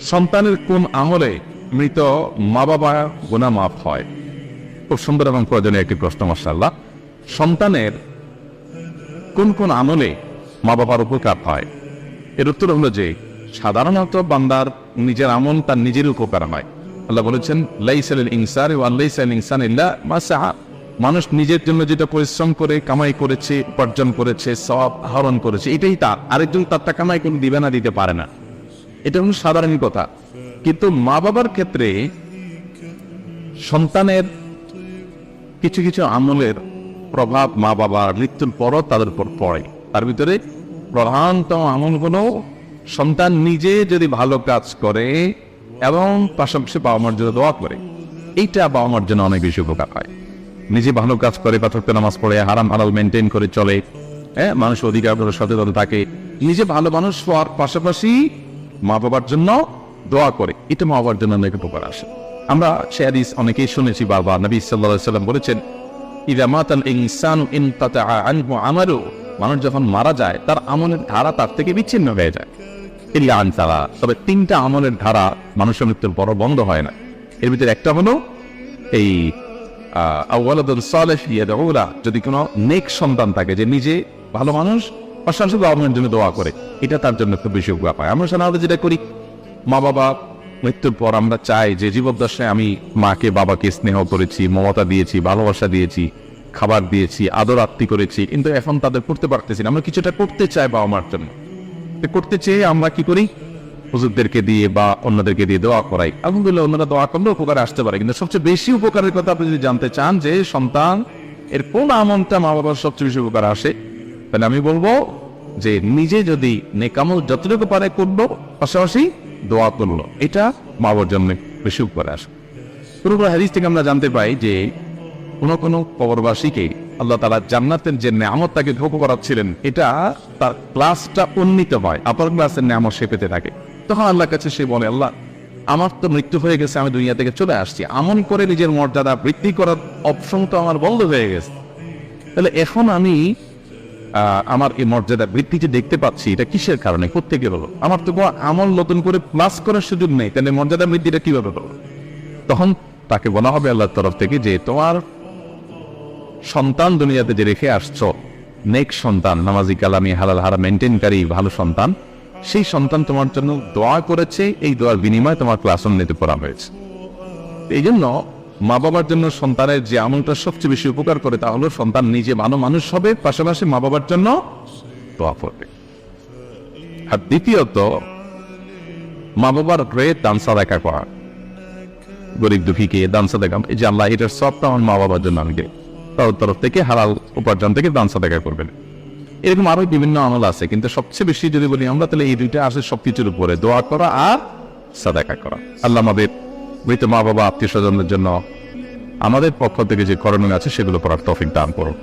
সন্তানের কোন আমলে মৃত মা বাবা গোনা মাফ হয়? খুব সুন্দর এবং প্রয়োজনীয় একটি প্রশ্ন মাসাল্লাহ সন্তানের কোন কোন আমলে মা বাবার উপকার হয়? এর উত্তর হলো যে, সাধারণত বান্দার নিজের আমল তার নিজের উপকার হয়। আল্লাহ বলেছেন লাইসাল ইনসার ও আল্লাইসাল ইনসান ইল্লা মা সাহা। মানুষ নিজের জন্য যেটা পরিশ্রম করে, কামাই করেছে, উপার্জন করেছে সব আহরণ করেছে, এটাই তার। আরেকজন তারটা কামাই করে দিবে না, দিতে পারে না। এটা হলো সাধারণ কথা কিন্তু মা বাবার ক্ষেত্রে সন্তানের কিছু কিছু আমলের প্রভাব মা বাবার মৃত্যুর পরও তাদের উপর পড়ে। তার ভিতরে প্রধানতম আমল হলো সন্তান নিজে যদি ভালো কাজ করে এবং পাশাপাশি বাবা মার জন্য দোয়া করে। এইটা বাবা মার জন্য অনেক বেশি উপকার হয়। নিজে ভালো কাজ করে পাথরকে নামাজ পড়ে, হারাম, হালাল মেনটেন করে চলে হ্যাঁ মানুষ অধিকার সচেতন থাকে। নিজে ভালো মানুষ হওয়ার পাশাপাশি মা বাবার জন্য দোয়া করে। এটা মা বাবার জন্য অনেক উপকার আসে আমরা সে অনেকেই শুনেছি বারবার নবী সাল্লাল্লাহু সাল্লাম বলেছেন, ইদা মাতাল ইনসানু ইনকাতা আনহু আমালু মানুষ যখন মারা যায়, তার আমলের ধারা তার থেকে বিচ্ছিন্ন হয়ে যায়। ইল্লা তবে তিনটা আমলের ধারা মানুষের মৃত্যুর পর বন্ধ হয় না। এর ভিতরে একটা হলো এই আউ্লাদুল সালেহ ইয়াদউলা। যদি কোনো নেক সন্তান থাকে, যে নিজে ভালো মানুষ পাশাপাশি গভর্নমেন্ট জন্য দোয়া করে। এটা তার জন্য খুব বেশি উপকার পায়। আমরা সাধারণত যেটা করি মা বাবা মৃত্যুর পর আমরা চাই যে জীবদ্দশায় আমি মাকে, বাবাকে স্নেহ করেছি, মমতা দিয়েছি, ভালোবাসা দিয়েছি, খাবার দিয়েছি, আদর আত্মি করেছি। কিন্তু এখন তাদের করতে পারতেছি না। আমরা কিছুটা করতে চাই বাবা মার জন্য। করতে চেয়ে আমরা কি করি? হুজুরদেরকে দিয়ে বা অন্যদেরকে দিয়ে দোয়া করাই। আলহামদুলিল্লাহ অন্যরা দোয়া করলে উপকারে আসতে পারে। কিন্তু সবচেয়ে বেশি উপকারের কথা আপনি যদি জানতে চান যে সন্তান, এর কোন আমলটা মা বাবার সবচেয়ে বেশি উপকার আসে? তাহলে আমি বলব যে নিজে যদি নেকামল যতটুকু পারে করল পাশাপাশি দোয়া করল এটা বাবার জন্য বেশি উপকারে। আসে পুরো হাদিস থেকে আমরা জানতে পাই যে কোনো কোনো কবরবাসীকে আল্লাহ তালা জান্নাতের যে নামত তাকে ভোগ করাচ্ছিলেন, এটা তার ক্লাসটা উন্নীত হয় আপার ক্লাসের নামত সে পেতে থাকে। তখন আল্লাহর কাছে সে বলে, আল্লাহ, আমার তো মৃত্যু হয়ে গেছে, আমি দুনিয়া থেকে চলে আসছি। আমন করে নিজের মর্যাদা বৃদ্ধি করার অপশন তো আমার বন্ধ হয়ে গেছে। তাহলে এখন আমি আমার এই মর্যাদা বৃদ্ধি যে দেখতে পাচ্ছি, এটা কিসের কারণে? কোথেকে হলো আমার তো কোনো আমল নতুন করে প্লাস করার সুযোগ নেই। তাহলে মর্যাদা বৃদ্ধিটা কীভাবে হলো তখন তাকে বলা হবে আল্লাহর তরফ থেকে যে, তোমার সন্তান দুনিয়াতে যে রেখে আসছো, নেক সন্তান, নামাজি কালামি, হালাল হারা মেনটেনকারী ভালো সন্তান, সেই সন্তান তোমার জন্য দোয়া করেছে। এই দোয়ার বিনিময়ে তোমার ক্লাস উন্নীত করা হয়েছে। এই জন্য মা বাবার জন্য সন্তানের যে আমলটা সবচেয়ে বেশি উপকার করে তা হলো সন্তান নিজে ভালো মানুষ হবে, পাশাপাশি মা বাবার জন্য আর দ্বিতীয়ত, মা বাবার হয়ে দান সাদাকা করা। গরিব দুঃখীকে সাদাকা, এই যে আল্লাহ এটার সবটা আমার মা বাবার জন্য আমি তার তরফ থেকে হালাল উপার্জন থেকে দান সাদাকা করবেন। এরকম আরও বিভিন্ন আমল আছে, কিন্তু সবচেয়ে বেশি যদি বলি আমরা, তাহলে এই দুইটা আসে সবকিছুর উপরে। দোয়া করা আর সাদাকা করা। আল্লাহ আমাদের মৃত মা বাবা আত্মীয় স্বজনদের জন্য আমাদের পক্ষ থেকে যে করণীয় আছে সেগুলো করার তফিক দান করুন।